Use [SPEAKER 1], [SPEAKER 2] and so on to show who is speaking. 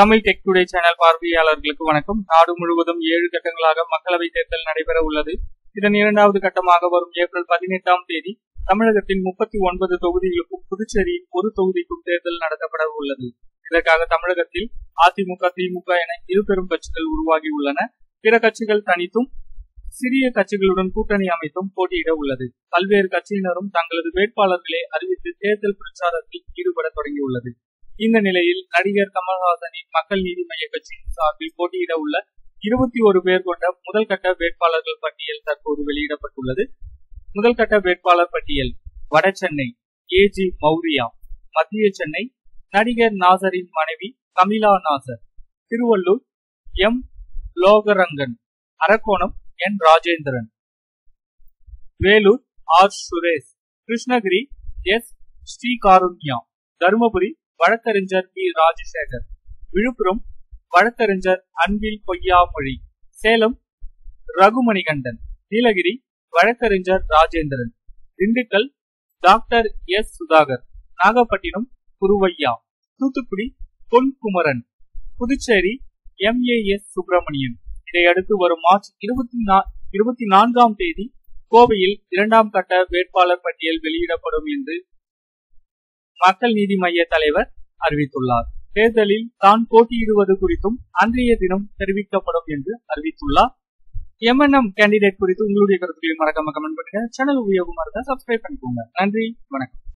[SPEAKER 1] Tamil tech today channel பார்வையாளர்களுக்கு வணக்கம். நாடு முழுவதும் ஏழு கட்டங்களாக மக்களவை தேர்தல் நடைபெற உள்ளது. இதன் இரண்டாவது கட்டமாக வரும் ஏப்ரல் பதினெட்டாம் தேதி தமிழகத்தின் முப்பத்தி ஒன்பது தொகுதிகளுக்கும் புதுச்சேரியின் ஒரு தொகுதிக்கும் தேர்தல் நடத்தப்பட உள்ளது. இதற்காக தமிழகத்தில் அதிமுக திமுக என இரு பெரும் கட்சிகள் உருவாகி உள்ளன. பிற கட்சிகள் தனித்தும் சிறிய கட்சிகளுடன் கூட்டணி அமைத்தும் போட்டியிட உள்ளது. பல்வேறு கட்சியினரும் தங்களது வேட்பாளர்களை அறிவித்து தேர்தல் பிரச்சாரத்தில் ஈடுபட தொடங்கியுள்ளது. இந்த நிலையில் நடிகர் கமல்ஹாசனின் மக்கள் நீதி மைய கட்சியின் சார்பில் போட்டியிட உள்ள இருபத்தி ஒரு பேர் கொண்ட முதல் கட்ட வேட்பாளர்கள் பட்டியல் தற்போது வெளியிடப்பட்டுள்ளது. முதல் கட்ட வேட்பாளர் பட்டியல் வட சென்னை ஏ ஜி மௌரியா மத்திய சென்னை நடிகர் நாசரின் மனைவி Kamila Nasser Tiruvallur M. Logarangan Arakkonam N. Rajendran. Vellore R. Suresh Krishnagiri S. Srikarunya Dharmapuri வழக்கறிஞர் பி. ராஜசேகர். விழுப்புரம் வழக்கறிஞர் அன்பில் பொய்யாமொழி. சேலம் ரகுமணிகண்டன். நீலகிரி வழக்கறிஞர் Rajendran. Dindigul doctor S. Sudhakar. Nagapattinam Guruvaiya. Thoothukudi Ponkumaran. Puducherry M. A. S. Subramanian. இதையடுத்து வரும் March இருபத்தி இருபத்தி நான்காம் தேதி கோவையில் இரண்டாம் கட்ட வேட்பாளர் பட்டியல் வெளியிடப்படும் என்று மக்கள் நீதி மைய தலைவர் அறிவித்துள்ளார். தேர்தலில் தான் போட்டியிடுவது குறித்தும் அன்றைய தினம் தெரிவிக்கப்படும் என்று அறிவித்துள்ளார். எம்என்எம் கேண்டிடேட் குறித்து உங்களுடைய கருத்துக்களை மறக்காம கமெண்ட் பண்ணுங்க. சேனல் உபயோகமா இருந்தா சப்ஸ்கிரைப் பண்ணிக்கோங்க. நன்றி. வணக்கம்.